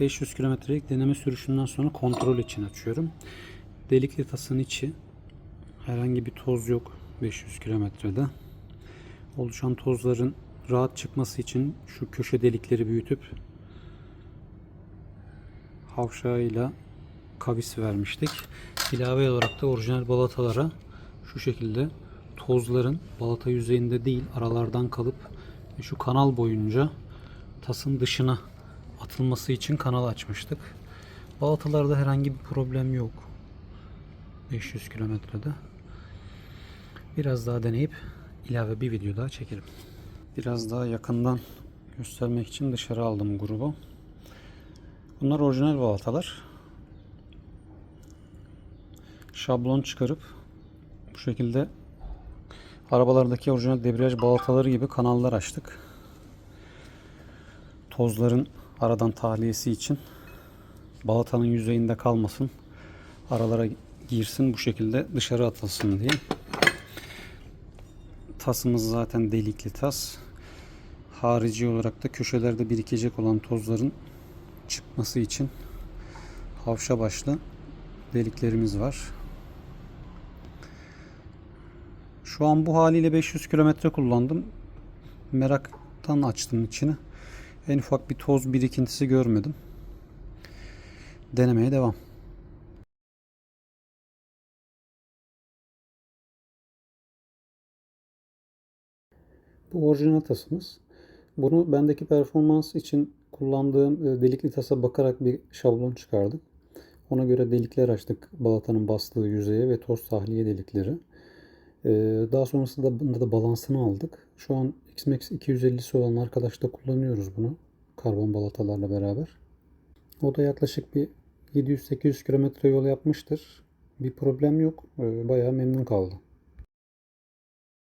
500 kilometrelik deneme sürüşünden sonra kontrol için açıyorum. Delikli tasın içi herhangi bir toz yok 500 kilometrede. Oluşan tozların rahat çıkması için şu köşe delikleri büyütüp havşağıyla kavis vermiştik. İlave olarak da orijinal balatalara şu şekilde tozların balata yüzeyinde değil aralardan kalıp şu kanal boyunca tasın dışına atılması için kanal açmıştık. Balatalarda herhangi bir problem yok. 500 kilometrede. Biraz daha deneyip ilave bir video daha çekelim. Biraz daha yakından göstermek için dışarı aldım grubu. Bunlar orijinal balatalar. Şablon çıkarıp bu şekilde arabalardaki orijinal debriyaj balataları gibi kanallar açtık. Tozların aradan tahliyesi için balatanın yüzeyinde kalmasın. Aralara girsin bu şekilde dışarı atılsın diye. Tasımız zaten delikli tas. Harici olarak da köşelerde birikecek olan tozların çıkması için havşa başlı deliklerimiz var. Şu an bu haliyle 500 kilometre kullandım. Meraktan açtım içini. En ufak bir toz birikintisi görmedim. Denemeye devam. Bu orijinal tasımız. Bunu bendeki performans için kullandığım e, delikli tasa bakarak bir şablon çıkardık. Ona göre delikler açtık balatanın bastığı yüzeye ve toz tahliye delikleri. E, Daha sonrasında bunda da balansını aldık. Şu an XMAX 250'si olan arkadaşta kullanıyoruz bunu. Karbon balatalarla beraber. O da yaklaşık bir 700-800 kilometre yol yapmıştır. Bir problem yok. E, Bayağı memnun kaldı.